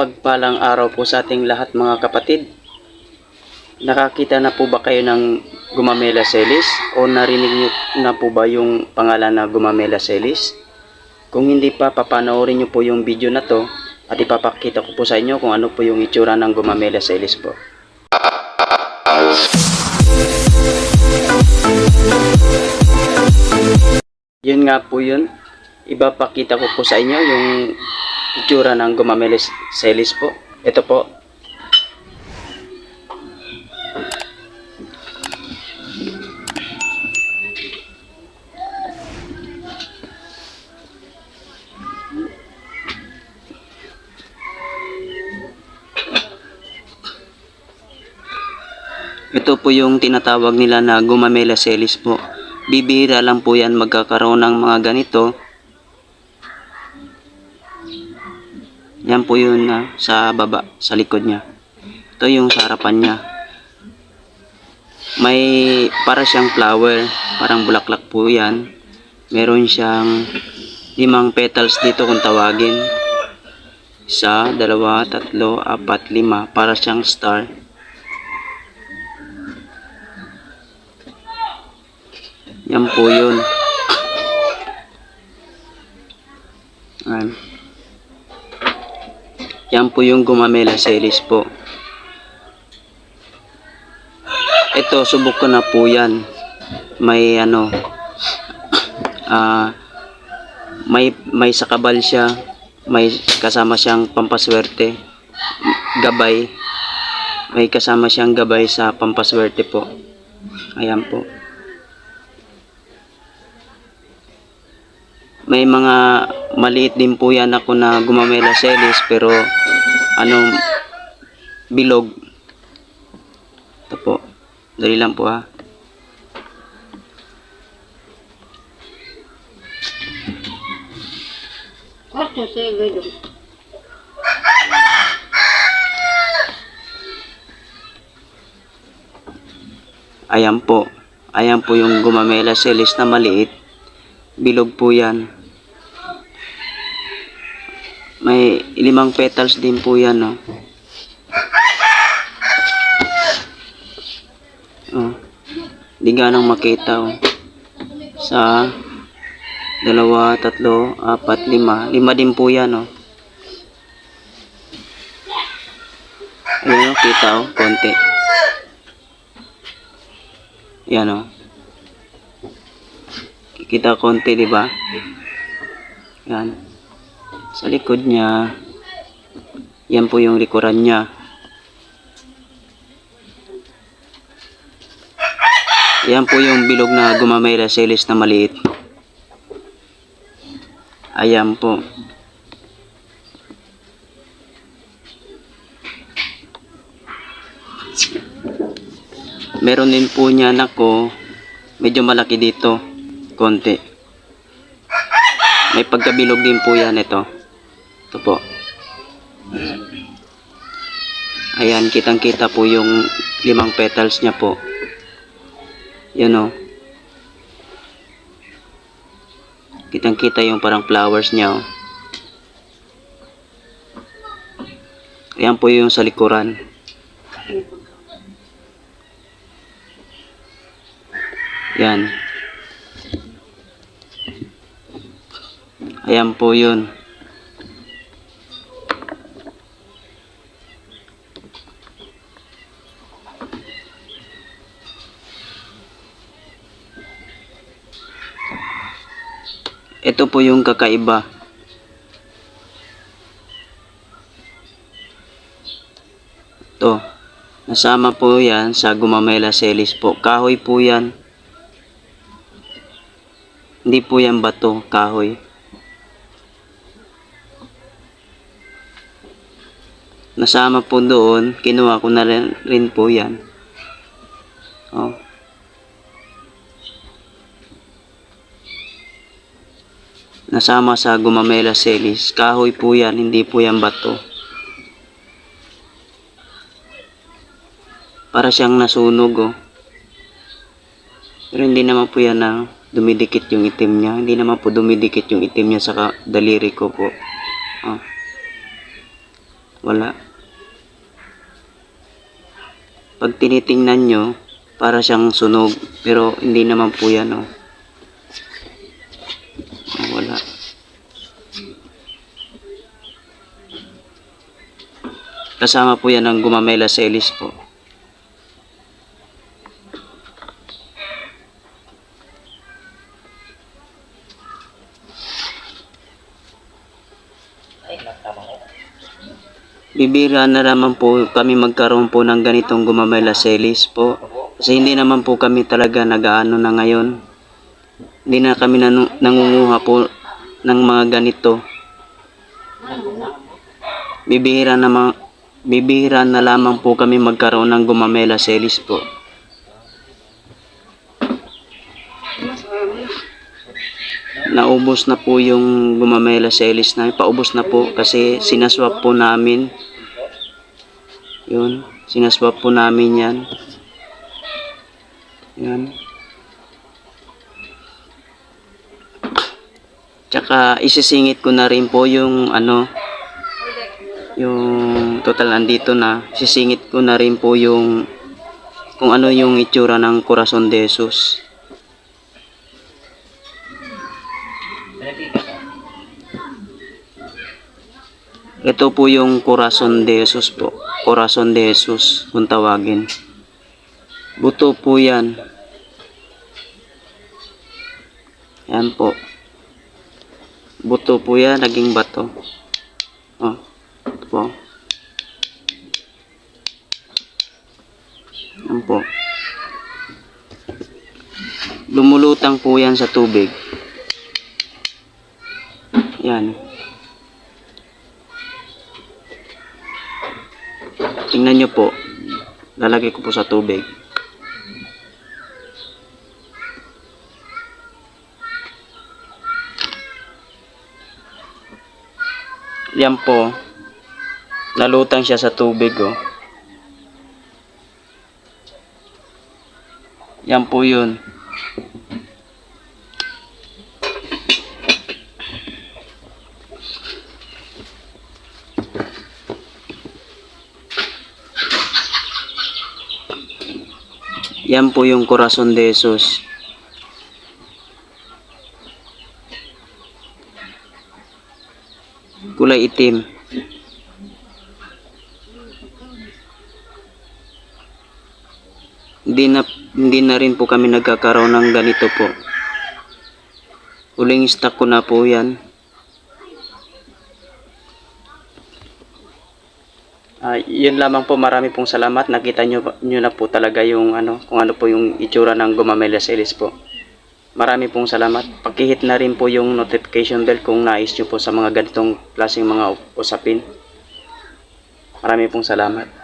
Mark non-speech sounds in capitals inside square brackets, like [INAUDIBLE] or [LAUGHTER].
Mapagpalang araw po sa ating lahat mga kapatid. Nakakita na po ba kayo ng Gumamela Celis? O narinig niyo na po ba yung pangalan na Gumamela Celis? Kung hindi pa, papanoorin niyo po yung video na to at ipapakita ko po sa inyo kung ano po yung itsura ng Gumamela Celis po. Yun nga po yun. Ipapakita ko po sa inyo yung itsura ng Gumamela Celis po. Ito po. Ito po yung tinatawag nila na Gumamela Celis po. Bibihira lang po yan magkakaroon ng mga ganito. Yan po yun na sa baba, sa likod niya. Ito yung sa harapan niya. May para siyang flower, parang bulaklak po yan. Meron siyang limang petals dito kung tawagin. Isa, dalawa, tatlo, apat, lima. Para siyang star. Yan po yun. Ayan. Yan po yung gumamela series po. Ito, subok ko na po yan. May ano, [CLEARS THROAT] ah, may, may sakabal siya. May kasama siyang pampaswerte. Gabay. May kasama siyang gabay sa pampaswerte po. Ayan po. May mga maliit din po yan ako na gumamela selis pero anong bilog. Ito po. Dali lang po ha. Quanto segredo? ayan po. Ayan po yung gumamela selis na maliit. Bilog po yan may limang petals din po yan no oh. di ganang makita oh. sa dalawa, tatlo, apat, lima lima din po yan oh. ayun oh, kita oh, konti yan oh kita konti di ba yan sa likod niya. Yan po yung likuran niya. Yan po yung bilog na gumamela selis na maliit. Ayan po. Meron din po niya nako medyo malaki dito. Konti may pagkabilog din po yan ito. Ito po. Ayan kitang kita po yung limang petals niya po. Yan o kitang kita yung parang flowers niya o ayan po yung sa likuran. Yan Ayan po yun. Ito po yung kakaiba. Ito. Nasama po yan sa Gumamela Celis po. Kahoy po yan. Hindi po yan bato, kahoy. Nasama po doon, kinuha ko na rin, rin po yan. Oh. Nasama sa Gumamela Celis. Kahoy po yan, hindi po yan bato. Para siyang nasunog oh. Pero hindi naman po yan na dumidikit yung itim niya. Hindi naman po dumidikit yung itim niya sa daliri ko po. Oh. Wala. Pag tinitingnan nyo, para siyang sunog. Pero hindi naman po yan, oh. Ah, Wala. Kasama po yan ng gumamela selis po. Bibira na naman po kami magkaroon po ng ganitong gumamela selis po. Kasi hindi naman po kami talaga nag-aano na ngayon. Hindi na kami nangunguha po ng mga ganito. Bibihira na ma- bibihira na lamang po kami magkaroon ng gumamela selis po. Naubos na po yung gumamela selis namin. Paubos na po kasi sinaswap po namin. Yun. Sinaswap po namin yan. Yan. Tsaka isisingit ko na rin po yung ano yung total andito na sisingit ko na rin po yung kung ano yung itsura ng Corazon de Jesus. Ito po yung Corazon de Jesus po. Corazon de Jesus kung tawagin. Buto po yan. Yan po. Buto po yan, naging bato. Oh, ito po. Yan po. Lumulutang po yan sa tubig. Yan. Tingnan nyo po. Lalagay ko po sa tubig. Yan po. Nalutang siya sa tubig oh. Yan po yun. Yan po yung Corazon de Jesus. Kulay itim. Hindi na, hindi na rin po kami nagkakaroon ng ganito po. Huling stock ko na po yan. Ah, yun lamang po, marami pong salamat. Nakita nyo, nyo na po talaga yung ano, kung ano po yung itsura ng Gumamela Series po. Marami pong salamat. Pakihit na rin po yung notification bell kung nais nyo po sa mga ganitong klaseng mga usapin. Marami pong salamat.